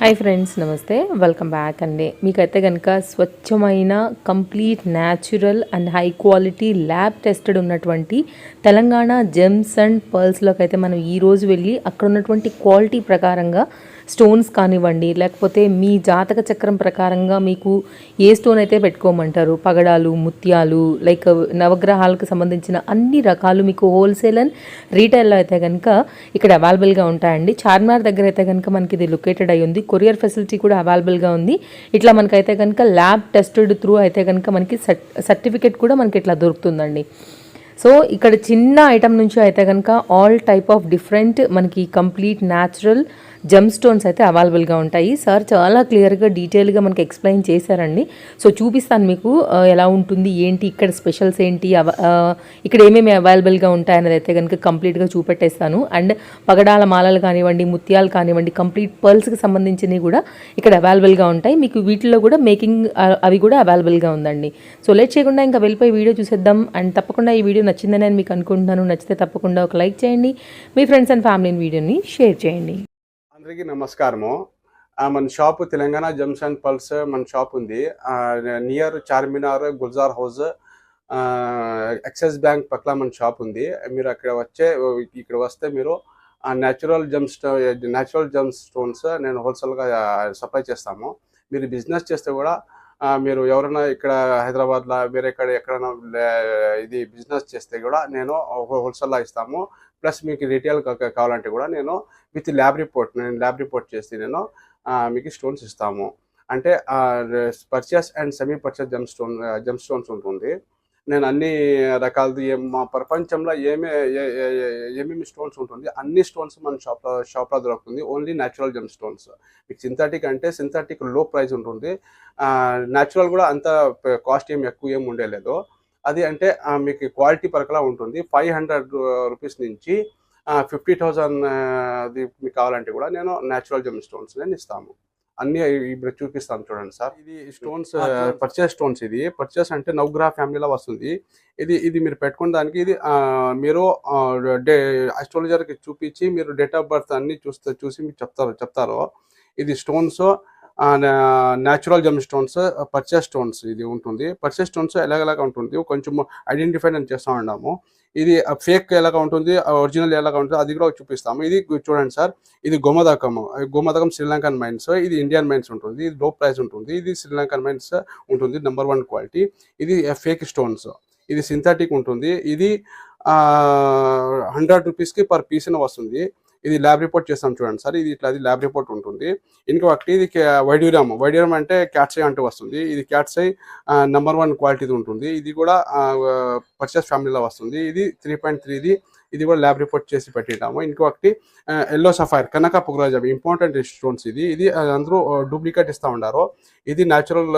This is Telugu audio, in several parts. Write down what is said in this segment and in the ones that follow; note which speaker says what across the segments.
Speaker 1: హాయ్ ఫ్రెండ్స్ నమస్తే. వెల్కమ్ బ్యాక్ అండి. మీకైతే కనుక స్వచ్ఛమైన complete natural and high quality lab tested ఉన్నటువంటి తెలంగాణ జెమ్స్ అండ్ పర్ల్స్లోకి అయితే మనం ఈరోజు వెళ్ళి అక్కడ ఉన్నటువంటి క్వాలిటీ ప్రకారంగా స్టోన్స్ కానివ్వండి లేకపోతే మీ జాతక చక్రం ప్రకారంగా మీకు ఏ స్టోన్ అయితే పెట్టుకోమంటారు? పగడాలు ముత్యాలు లైక్ నవగ్రహాలకు సంబంధించిన అన్ని రకాలు మీకు హోల్సేల్ అండ్ రీటైల్లో అయితే కనుక ఇక్కడ అవైలబుల్గా ఉంటాయండి. చార్మినార్ దగ్గర అయితే కనుక మనకి ఇది లొకేటెడ్ అయి ఉంది. కొరియర్ ఫెసిలిటీ కూడా అవైలబుల్గా ఉంది. ఇట్లా మనకైతే కనుక ల్యాబ్ టెస్టెడ్ త్రూ అయితే కనుక మనకి సర్టిఫికేట్ కూడా మనకి ఇట్లా దొరుకుతుందండి. సో ఇక్కడ చిన్న ఐటమ్ నుంచి అయితే కనుక ఆల్ టైప్ ఆఫ్ డిఫరెంట్ మనకి కంప్లీట్ న్యాచురల్ జమ్ స్టోన్స్ అయితే అవైలబుల్గా ఉంటాయి. సార్ చాలా క్లియర్గా డీటెయిల్గా మనకి ఎక్స్ప్లెయిన్ చేశారండి. సో చూపిస్తాను మీకు uh, ఎలా ఉంటుంది ఏంటి ఇక్కడ స్పెషల్స్ ఏంటి అవ- uh, ఇక్కడ ఏమేమి అవైలబుల్గా ఉంటాయి అనేది అయితే కనుక కంప్లీట్గా చూపెట్టేస్తాను. అండ్ పగడాల మాలలు కానివ్వండి ముత్యాలు కానివ్వండి కంప్లీట్ పర్ల్స్కి సంబంధించినవి కూడా ఇక్కడ అవైలబుల్గా ఉంటాయి. మీకు వీటిలో కూడా మేకింగ్ uh, అవి కూడా అవైలబుల్గా ఉందండి. సో లేట్ చేయకుండా ఇంకా వెళ్ళిపోయి వీడియో చూసేద్దాం. అండ్ తప్పకుండా ఈ వీడియో నచ్చిందని నేను మీకు అనుకుంటున్నాను. నచ్చితే తప్పకుండా ఒక లైక్ చేయండి. మీ ఫ్రెండ్స్ అండ్ ఫ్యామిలీని వీడియోని షేర్ చేయండి.
Speaker 2: అందరికీ నమస్కారము. మన షాప్ తెలంగాణ జమ్స్ పల్స్ మన షాప్ ఉంది. నియర్ చార్మినార్ గుల్జార్ హౌస్ ఆ, యాక్సిస్ బ్యాంక్ పక్కన మన షాప్ ఉంది. మీరు అక్కడ వచ్చే ఇక్కడ వస్తే మీరు న్యాచురల్ జమ్ స్టో న్యాచురల్ జమ్ స్టోన్స్ నేను హోల్సేల్గా సప్లై చేస్తాము. మీరు బిజినెస్ చేస్తే కూడా మీరు ఎవరైనా ఇక్కడ హైదరాబాద్లో వేరే ఎక్కడ ఎక్కడైనా లే- ఇది బిజినెస్ చేస్తే కూడా నేను హోల్సేల్లో ఇస్తాము. ప్లస్ మీకు రీటైల్ కావాలంటే కూడా నేను విత్ ల్యాబ్ రిపోర్ట్ నేను ల్యాబ్ రిపోర్ట్ చేసి నేను మీకు స్టోన్స్ ఇస్తాము. అంటే precious and semi precious gem stone gem stones ఉంటుంది. నేను అన్ని రకాలది ఏం మా ప్రపంచంలో ఏమే ఏమేమి స్టోన్స్ ఉంటుంది అన్ని స్టోన్స్ మన షాప్లో షాప్లో దొరుకుతుంది. ఓన్లీ న్యాచురల్ జమ్ స్టోన్స్ మీకు సింథటిక్ అంటే సింథటిక్లో ప్రైస్ ఉంటుంది. న్యాచురల్ కూడా అంత కాస్ట్ ఏం ఎక్కువ ఏం ఉండేలేదు. అది అంటే మీకు క్వాలిటీ పరకలా ఉంటుంది. ఫైవ్ హండ్రెడ్ రూపీస్ నుంచి ఫిఫ్టీ థౌజండ్ మీకు కావాలంటే కూడా నేను న్యాచురల్ జెమ్ స్టోన్స్ నేను ఇస్తాము. అన్ని ఇప్పుడు చూపిస్తాను చూడండి సార్. ఇది స్టోన్స్ పర్చేస్ స్టోన్స్. ఇది. పర్చేస్ అంటే నవగ్రహ ఫ్యామిలీలో వస్తుంది. ఇది ఇది మీరు పెట్టుకున్న దానికి ఇది మీరు డే అస్ట్రాలజర్కి చూపించి మీరు డేట్ ఆఫ్ బర్త్ అన్ని చూస్తే చూసి మీకు చెప్తారు చెప్తారు. ఇది stones natural gem stones precious stones ఇది ఉంటుంది. పర్చేస్ స్టోన్స్ ఎలాగలాగా ఉంటుంది? కొంచెం ఐడెంటిఫై అని చేస్తూ ఉన్నాము. ఇది uh, ఫేక్ ఎలాగా ఉంటుంది? Uh, ఒరిజినల్ ఎలాగా ఉంటుంది? అది కూడా చూపిస్తాము. ఇది చూడండి సార్. ఇది గోమదకం గోమదకం శ్రీలంకన్ మైన్స్. ఇది ఇండియన్ మైన్స్ ఉంటుంది. ఇది లో ప్రైస్ ఉంటుంది. ఇది శ్రీలంకన్ మైన్స్ ఉంటుంది. నెంబర్ వన్ క్వాలిటీ ఇది uh, ఫేక్ స్టోన్స్ ఇది సింథటిక్ ఉంటుంది. ఇది హండ్రెడ్ రూపీస్కి పర్ పీస్ వస్తుంది. ఇది ల్యాబ్ రిపోర్ట్ చేస్తాం చూడండి సార్. ఇది ఇట్లా ల్యాబ్ రిపోర్ట్ ఉంటుంది. ఇంకొకటి ఇది వైడ్యూరమ్. వైడ్యూరమ్ అంటే క్యాట్సై అంటూ వస్తుంది. ఇది క్యాట్సై నెంబర్ వన్ క్వాలిటీది ఉంటుంది. ఇది కూడా పర్చేస్ ఫ్యామిలీలో వస్తుంది. ఇది త్రీ పాయింట్ త్రీది ఇది కూడా ల్యాబ్ రిపోర్ట్ చేసి పెట్టినాము. ఇంకొకటి ఎల్లో సఫైర్ కనక పుగ్రాజం ఇంపార్టెంట్ స్టోన్స్ ఇది. ఇది అందరూ డూప్లికేట్ ఇస్తూ ఉండారు. ఇది న్యాచురల్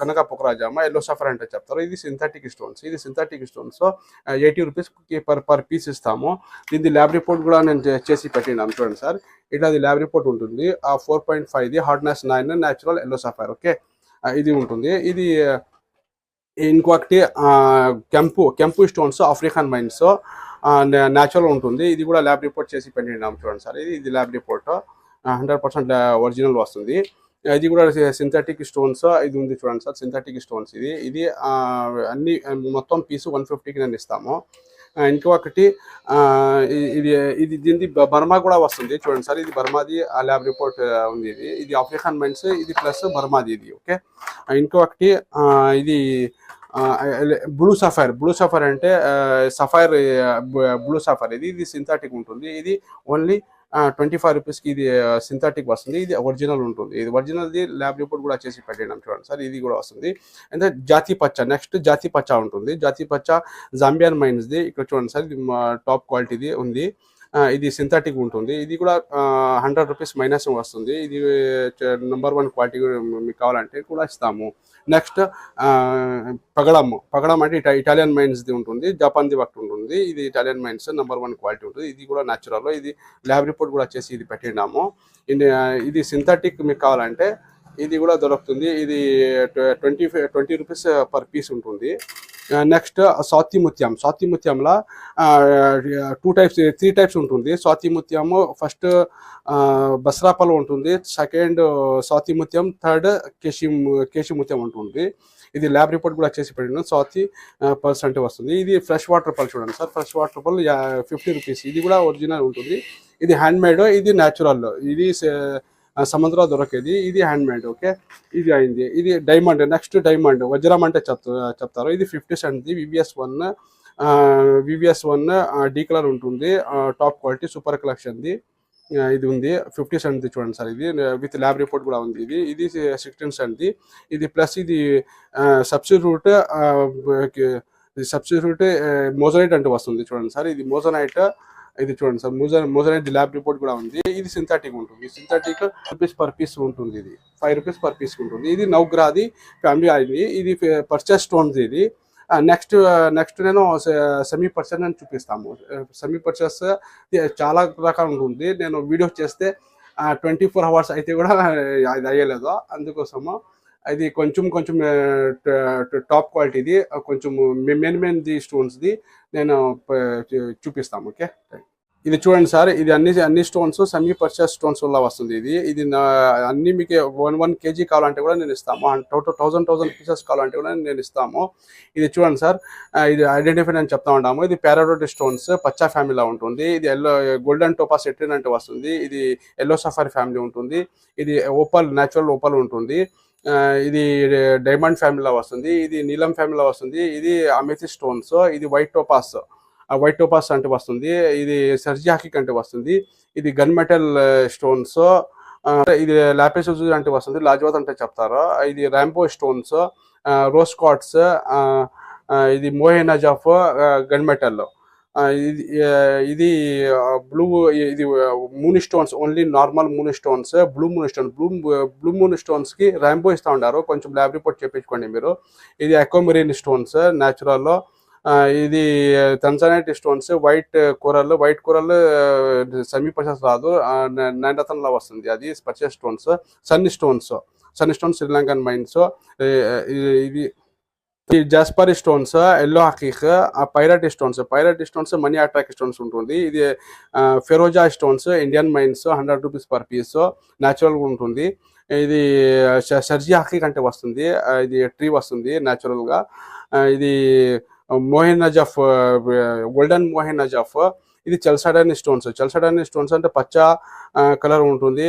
Speaker 2: కనక పుగ్రాజామా ఎల్లో సఫైర్ అంటే చెప్తారు. ఇది సింథటిక్ స్టోన్స్ ఇది synthetic stones eighty rupees per per piece ఇస్తాము. దీని ల్యాబ్ రిపోర్ట్ కూడా నేను చేసి పెట్టినాను చూడండి సార్. ఇట్లా అది ల్యాబ్ రిపోర్ట్ ఉంటుంది. ఆ four point five the hardness nine natural yellow sapphire okay ఇది ఉంటుంది. ఇది ఇంకొకటి కెంపు కెంపు స్టోన్స్ ఆఫ్రికన్ మైన్స్ న్యాచురల్ ఉంటుంది. ఇది కూడా ల్యాబ్ రిపోర్ట్ చేసి పెట్టినాం చూడండి సార్. ఇది ఇది lab report hundred percent original వస్తుంది. ఇది కూడా సింథటిక్ స్టోన్స్ ఇది ఉంది చూడండి సార్ సింథటిక్ స్టోన్స్ ఇది. ఇది అన్ని మొత్తం పీసు వన్ ఫిఫ్టీకి నేను ఇస్తాము. ఇంకొకటి ఇది ఇది దీనికి బర్మా కూడా వస్తుంది. చూడండి సార్ ఇది బర్మాది ఆ ల్యాబ్ రిపోర్ట్ ఉంది ఇది. ఇది ఆఫ్రికన్ మైన్స్ ఇది ప్లస్ బర్మాది ఇది ఓకే? ఇంకొకటి ఇది బ్లూ సఫైర్. బ్లూ సఫైర్ అంటే సఫైర్ బ్లూ సఫైర్. ఇది ఇది సింథటిక్ ఉంటుంది. ఇది ఓన్లీ ట్వంటీ ఫైవ్ రూపీస్కి ఇది సింథటిక్ వస్తుంది. ఇది ఒరిజినల్ ఉంటుంది. ఇది ఒరిజినల్ది ల్యాబ్ రిపోర్ట్ కూడా చేసి పెట్టేయడం చూడండి. సార్ ఇది కూడా వస్తుంది. అంటే జాతి పచ్చ నెక్స్ట్ జాతి పచ్చ ఉంటుంది. జాతి పచ్చ జాంబియన్ మైన్స్ది ఇక్కడ చూడండి సార్ ఇది టాప్ క్వాలిటీది ఉంది. ఇది సింథటిక్ ఉంటుంది. ఇది కూడా హండ్రెడ్ రూపీస్ మైనస్ వస్తుంది. ఇది నెంబర్ వన్ క్వాలిటీ మీకు కావాలంటే కూడా ఇస్తాము. నెక్స్ట్ పగడం పగడం అంటే ఇటా ఇటాలియన్ మైన్స్ది ఉంటుంది జపాన్ది వర్క్ ఉంటుంది. ఇది Italian mines number one quality ఉంటుంది. ఇది కూడా న్యాచురల్ ఇది ల్యాబ్ రిపోర్ట్ కూడా చేసి ఇది పెట్టినాము. ఇది ఇది సింథటిక్ మీకు కావాలంటే ఇది కూడా దొరుకుతుంది. ఇది twenty twenty rupees per piece ఉంటుంది. నెక్స్ట్ స్వాతిముత్యం. స్వాతిముత్యంలో టూ టైప్స్ త్రీ టైప్స్ ఉంటుంది. స్వాతిముత్యము ఫస్ట్ బస్రాపలో ఉంటుంది. సెకండ్ స్వాతిముత్యం. థర్డ్ కేశి కేశిముత్యం ఉంటుంది. ఇది ల్యాబ్ రిపోర్ట్ కూడా చేసి పెట్టిన స్వాతి పల్స్ అంటే వస్తుంది. ఇది ఫ్రెష్ వాటర్ పల్ చూడండి sir. Fresh water pearl fifty rupees ఇది కూడా ఒరిజినల్ ఉంటుంది. ఇది హ్యాండ్ మేడ్ ఇది న్యాచురల్ ఇది సముద్ర దొరకేది. ఇది హ్యాండ్ మేడ్ ఓకే ఇది అయింది. ఇది డైమండ్ నెక్స్ట్ డైమండ్ వజ్రం అంటే చెప్తారు. ఇది fifty సెంట్ది VVS one VVS one D colour ఉంటుంది. టాప్ క్వాలిటీ సూపర్ కలెక్షన్ది ఇది ఉంది. ఫిఫ్టీ సెంట్ది చూడండి సార్ ఇది. విత్ ల్యాబ్ రిపోర్ట్ కూడా ఉంది ఇది. ఇది సిక్స్టీన్ సెంట్ది ఇది ప్లస్ ఇది సబ్స్టిట్యూట్ సబ్స్టిట్యూట్ మోజనైట్ అంటే వస్తుంది చూడండి సార్. ఇది మోజనైట్ ఇది చూడండి sir moissan moissanite lab report కూడా ఉంది. ఇది సింథటిక్ ఉంటుంది. సింథటిక్ రూపీస్ పర్ పీస్ ఉంటుంది ఇది. ఫైవ్ రూపీస్ పర్ పీస్ ఉంటుంది. ఇది నౌగ్రాది ఫ్యామిలీ అయింది ఇది పర్చేస్ స్టోన్స్ ఇది. నెక్స్ట్ నెక్స్ట్ నేను సెమీ పర్చేస్ అని చూపిస్తాము. సెమీ పర్చేస్ చాలా రకాలు ఉంటుంది నేను వీడియో చేస్తే ట్వంటీ ఫోర్ అవర్స్ అయితే కూడా అది అయ్యలేదు. అందుకోసము ఇది కొంచెం కొంచెం టాప్ క్వాలిటీది. కొంచెం మెయిన్ మెయిన్ ది స్టోన్స్ది నేను చూపిస్తాము ఓకే? ఇది చూడండి సార్ ఇది అన్ని అన్ని స్టోన్స్ సెమీ పర్చేస్ స్టోన్స్ వల్ల వస్తుంది ఇది. ఇది అన్ని మీకు వన్ వన్ కేజీ కావాలంటే కూడా నేను ఇస్తాము. టోటల్ థౌసండ్ థౌసండ్ పీసెస్ కావాలంటే కూడా నేను ఇస్తాము. ఇది చూడండి సార్ ఇది ఐడెంటిఫై అని చెప్తా ఉంటాము. ఇది పారాడోట్ స్టోన్స్ పచ్చా ఫ్యామిలీలో ఉంటుంది. ఇది ఎల్లో గోల్డెన్ టోపా సెట్రిన్ అంటే వస్తుంది. ఇది ఎల్లో సఫారీ ఫ్యామిలీ ఉంటుంది. ఇది ఓపల్ న్యాచురల్ ఓపల్ ఉంటుంది. ఇది డైమండ్ ఫ్యామిలీలో వస్తుంది ఇది నీలం ఫ్యామిలీలో వస్తుంది ఇది అమెథి స్టోన్స్ ఇది వైట్ టోపాస్. వైట్ టోపాస్ అంటే వస్తుంది ఇది సర్జియాకిక్ అంటే వస్తుంది ఇది గన్ మెటల్ స్టోన్స్ ఇది లాపిస్ అంటే వస్తుంది లాజ్వాత్ అంటే చెప్తారు ఇది ర్యాంపో స్టోన్స్ రోస్ కాట్స్ ఇది మోహెనజాఫ్ గన్ మెటల్. ఇది ఇది బ్లూ ఇది moon stones only normal moon stones blue moon stone blue blue moon స్టోన్స్కి rainbow ఇస్తా ఉండారు. కొంచెం ల్యాబ్ రిపోర్ట్ చేయించుకోండి మీరు. ఇది అక్వమరీన్ స్టోన్స్ న్యాచురల్లో ఇది తెన్సనైట్ స్టోన్స్ వైట్ కూరలు వైట్ కూరలు సెమీ పర్చేస్ రాదు. నైన్ రతంలో వస్తుంది అది purchase stones sun stones sun stones Sri Lankan mines ఇది ఈ జాస్పర్ స్టోన్స్ ఎల్లో హకీక్ pyrite stones pyrite stones money attract stones ఉంటుంది. ఇది ఫెరోజా stones Indian mines hundred rupees per piece న్యాచురల్గా ఉంటుంది. ఇది సర్జీ హకీక్ అంటే వస్తుంది. ఇది ట్రీ వస్తుంది న్యాచురల్గా గా. ఇది మోహిన్ నజఫ్ గోల్డెన్ మోహిన్ నజఫ్ ఇది చెల్సడాని స్టోన్స్. చెల్సడాని స్టోన్స్ అంటే పచ్చ కలర్ ఉంటుంది.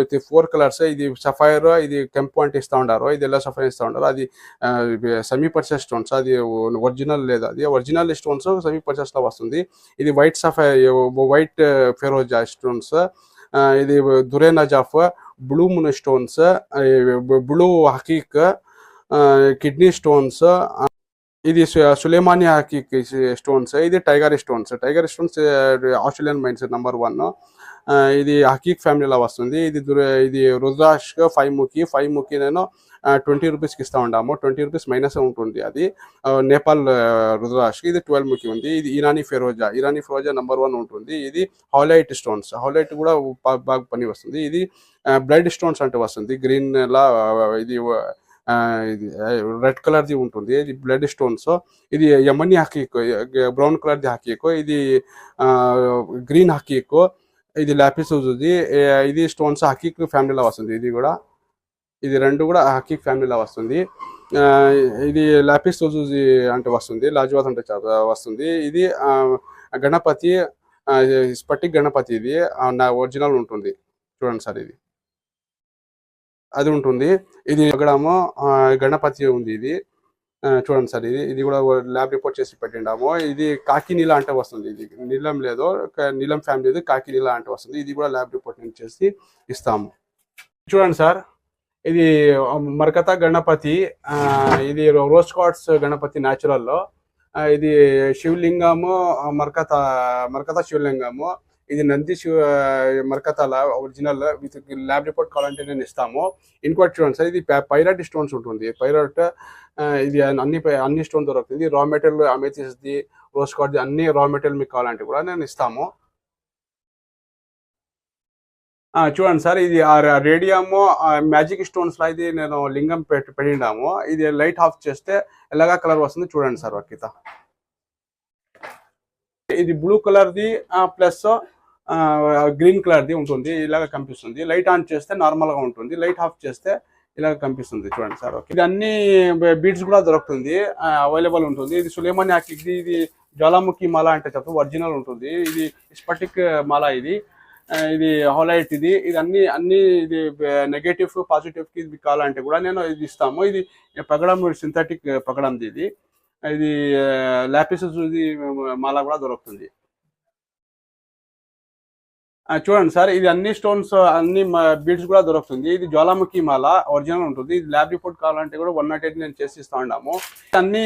Speaker 2: ఇది ఫోర్ కలర్స్. ఇది సఫైర్ ఇది కెంపు అంటే ఇస్తా ఉంటారు ఇది ఎల్లో సఫైర్ ఇస్తా ఉంటారు అది సెమీ పర్చేస్ స్టోన్స్. అది ఒరిజినల్ లేదు అది. ఒరిజినల్ స్టోన్స్ సెమీ పర్చేస్లో వస్తుంది. ఇది వైట్ సఫై వైట్ ఫెరోజా స్టోన్స్. ఇది దురే నజాఫ్ బ్లూ మున్ స్టోన్స్ బ్లూ హకీక్ కిడ్నీ స్టోన్స్ ఇది సు- సులేమానియా స్టోన్స్. ఇది tiger stones. Tiger stones Australian mines number one. ఇది హకీక్ ఫ్యామిలీలో వస్తుంది. ఇది ఇది రుద్రాష్ ఫైవ్ ముఖి ఫైవ్ ముఖి నేను ట్వంటీ రూపీస్కి ఇస్తా ఉంటాము. ట్వంటీ రూపీస్ మైనస్ ఉంటుంది అది. నేపాల్ రుద్రాష్కి ఇది ట్వెల్వ్ ముఖి ఉంది. ఇది ఇరానీ ఫెరోజా ఇరానీ ఫెరోజా నెంబర్ వన్ ఉంటుంది. ఇది హాలైట్ స్టోన్స్. హాలైట్ కూడా బాగా పని వస్తుంది. ఇది బ్లడ్ స్టోన్స్ అంటూ వస్తుంది. గ్రీన్ లా ఇది రెడ్ కలర్ ది ఉంటుంది. ఇది బ్లడ్ స్టోన్స్. ఇది యమని హకీక్ బ్రౌన్ కలర్ ది హకీక్ ఇది గ్రీన్ హకీక్ ఇది లాపిస్ ఇది ఇది స్టోన్స్ హకీక్ ఫ్యామిలీలో వస్తుంది ఇది కూడా ఇది రెండు కూడా హకీక్ ఫ్యామిలీలో వస్తుంది ఇది లాపిస్ సుజుజీ అంటే వస్తుంది లాజ్వాత్ అంటే వస్తుంది. ఇది గణపతి స్పటిక్ గణపతి ఇది నా ఒరిజినల్ ఉంటుంది. చూడండి సార్ ఇది. అది ఉంటుంది. ఇది ఎక్కడమో గణపతి ఉంది ఇది. ఆ, చూడండి సార్ ఇది ఇది కూడా ల్యాబ్ రిపోర్ట్ చేసి పెట్టిండాము. ఇది కాకి నీళ్ళ అంటే వస్తుంది. ఇది నీలం లేదో నీలం ఫ్యామిలీ కాకి నీళ్ళ అంటే వస్తుంది. ఇది కూడా ల్యాబ్ రిపోర్ట్ నేను చేసి ఇస్తాము. చూడండి సార్ ఇది మరకత గణపతి ఆ, ఇది రోజ్ కార్డ్స్ గణపతి న్యాచురల్లో. ఇది శివలింగము ఆ, మరకత మరకత శివలింగము ఇది నంది శివ మరకతాల ఒరిజినల్ విత్ ల్యాబ్ రిపోర్ట్ కావాలంటే నేను ఇస్తాము ఇంకోటి చూడండి సార్ ఇది పైరట్ స్టోన్స్ ఉంటుంది. పైరట్ ఇది అన్ని అన్ని స్టోన్ దొరుకుతుంది రా మెటీరియల్ అమెథిస్ది రోజ్ కార్డ్ అన్ని రా మెటీరియల్ మీకు కావాలంటే కూడా నేను ఇస్తాము. చూడండి సార్ ఇది ఆ రేడియము ఆ మ్యాజిక్ స్టోన్స్ లా ఇది నేను లింగం పెట్టి పెట్టిండాము ఇది లైట్ ఆఫ్ చేస్తే ఎలాగా కలర్ వస్తుంది చూడండి సార్ వక్కిత ఇది బ్లూ కలర్ది ప్లస్ గ్రీన్ కలర్ ది ఉంటుంది ఇలాగ కనిపిస్తుంది. లైట్ ఆన్ చేస్తే నార్మల్గా ఉంటుంది లైట్ ఆఫ్ చేస్తే ఇలాగ కనిపిస్తుంది చూడండి సార్. ఓకే. ఇది అన్ని బీడ్స్ కూడా దొరుకుతుంది అవైలబుల్ ఉంటుంది. ఇది సులేమాని ఇది ఇది జ్వాలాముఖి మాల అంటే చెప్పు ఒరిజినల్ ఉంటుంది. ఇది స్పటిక్ మాల ఇది. ఇది హోలైట్ ఇది. ఇది అన్ని అన్ని ఇది నెగటివ్ పాజిటివ్కి ఇది కావాలంటే కూడా నేను ఇది ఇస్తాము. ఇది పగడం సింథటిక్ పగడంది ఇది. ఇది లాపిస్ ఇది మాల కూడా దొరుకుతుంది. చూడండి సార్ ఇది అన్ని స్టోన్స్ అన్ని బీడ్స్ కూడా దొరుకుతుంది. ఇది జ్వాలాముఖి మాల ఒరిజినల్ ఉంటుంది. ఇది ల్యాబ్ రిపోర్ట్ కావాలంటే కూడా వన్ నాట్ ఎయిట్ నేను చేసి ఇస్తా ఉన్నాము అన్ని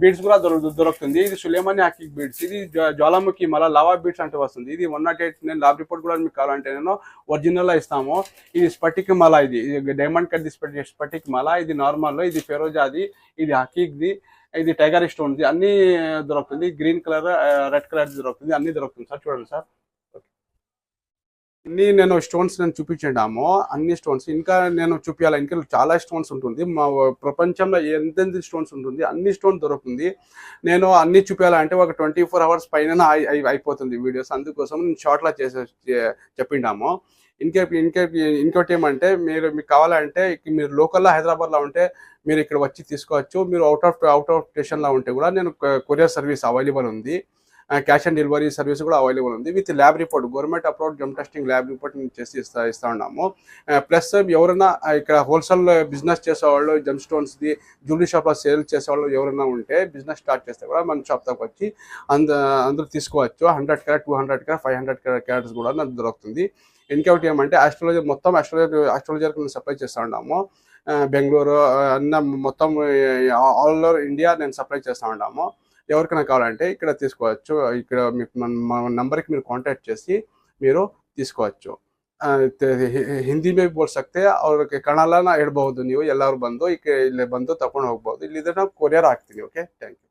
Speaker 2: బీడ్స్ కూడా దొరుకు దొరుకుతుంది. ఇది సులేమాని ఆకిక్ బీడ్స్ ఇది జ్వాలాముఖి మాల లావా బీడ్స్ అంటే వస్తుంది. ఇది వన్ నాట్ ఎయిట్ నేను ల్యాబ్ రిపోర్ట్ కూడా మీకు కావాలంటే నేను ఒరిజినల్ ఇస్తాము. ఇది స్పటిక్ మాల ఇది. డైమండ్ కట్ స్పటిక్ స్పటిక్ మాల. ఇది నార్మల్ ఇది ఫెరోజాది ఇది హకీక్ది ఇది టైగర్ స్టోన్ అన్ని దొరుకుతుంది. గ్రీన్ కలర్ రెడ్ కలర్ దొరుకుతుంది. అన్ని దొరుకుతుంది సార్. చూడండి సార్. అన్ని నేను స్టోన్స్ నేను చూపించాము అన్ని స్టోన్స్. ఇంకా నేను చూపించాలి ఇంకా చాలా స్టోన్స్ ఉంటుంది. మా ప్రపంచంలో ఎంతెంత స్టోన్స్ ఉంటుంది అన్ని స్టోన్స్ దొరుకుతుంది. నేను అన్ని చూపించాలంటే ఒక ట్వంటీ ఫోర్ అవర్స్ పైన అయిపోతుంది వీడియోస్. అందుకోసం నేను షార్ట్లా చేసే చెప్పిండాము ఇంకే ఇంకే ఇంకోటి ఏమంటే మీరు మీకు కావాలంటే మీరు లోకల్లో హైదరాబాద్లో ఉంటే మీరు ఇక్కడ వచ్చి తీసుకోవచ్చు. మీరు అవుట్ ఆఫ్ అవుట్ ఆఫ్ స్టేషన్లో ఉంటే కూడా నేను కొరియర్ సర్వీస్ అవైలబుల్ ఉంది. క్యాష్ ఆన్ డెలివరీ సర్వీస్ కూడా అవైలబుల్ ఉంది. With lab report government approved gem testing lab report చేసి ఇస్తా ఇస్తా ఉన్నాము. ప్లస్ ఎవరైనా ఇక్కడ హోల్సేల్ బిజినెస్ చేసేవాళ్ళు జమ్ స్టోన్స్ది జ్యువెలరీ షాప్లో సేల్ చేసేవాళ్ళు ఎవరైనా ఉంటే బిజినెస్ స్టార్ట్ చేస్తే కూడా మన షాప్ దాకా వచ్చి అంద అందరూ తీసుకోవచ్చు. Hundred carat two hundred carat five hundred carats కూడా నాకు దొరుకుతుంది. ఇంకొకటి ఏమంటే ఆస్ట్రాలజీ మొత్తం ఆస్ట్రాలజీ ఆస్ట్రాలజర్కి మేము సప్లై చేస్తూ ఉన్నాము. బెంగళూరు అన్న మొత్తం ఆల్ ఓవర్ ఇండియా నేను సప్లై చేస్తూ ఉన్నాము. ఎవరికైనా కావాలంటే ఇక్కడ తీసుకోవచ్చు ఇక్కడ మీకు మన- మా నంబర్కి మీరు కాంటాక్ట్ చేసి మీరు తీసుకోవచ్చు ಆ, ತೆ- ಹಿ- ಹಿಂದಿ ಮೇ ಬೋಲ್ ಸಕ್ತೆ ಅವ್ರಿಗೆ ಕನ್ನಡನ ಹೇಳ್ಬಹುದು ನೀವು ಎಲ್ಲರೂ ಬಂದು ಈಗ ಇಲ್ಲಿ ಬಂದು ತಗೊಂಡು ಹೋಗ್ಬೋದು ಇಲ್ಲಿದ್ರೆ ನಾವು ಕೊರಿಯರ್ ಹಾಕ್ತೀನಿ ಓಕೆ ಥ್ಯಾಂಕ್ ಯು